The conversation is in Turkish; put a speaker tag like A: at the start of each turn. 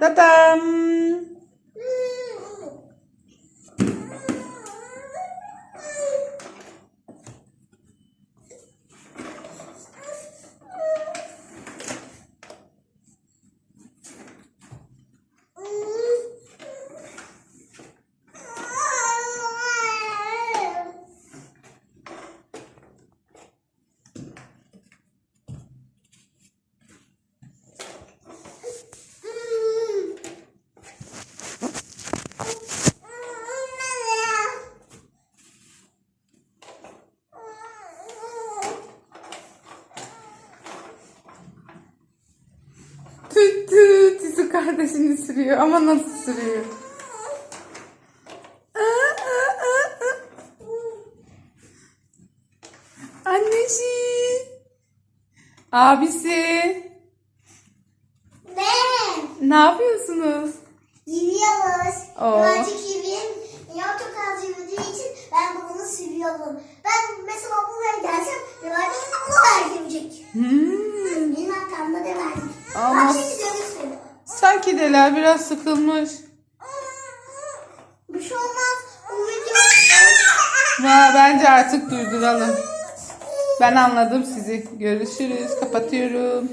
A: 哒哒 kardeşini sürüyor ama nasıl sürüyor? Annesi. Abisi.
B: Ne?
A: Ne yapıyorsunuz?
B: Yürüyoruz.
A: Oo.
B: Birazcık yürüyeyim. Çok az yürüdüğü için ben bunu sürüyorum. Ben mesela buraya gelsem birazcık buraya gelecek.
A: Hmm.
B: Benim arkamda da var.
A: Ama-
B: Bak şimdi görürsün.
A: Sanki Deler biraz sıkılmış.
B: Bir şey olmaz.
A: Ha, bence artık durduralım. Ben anladım sizi. Görüşürüz. Kapatıyorum.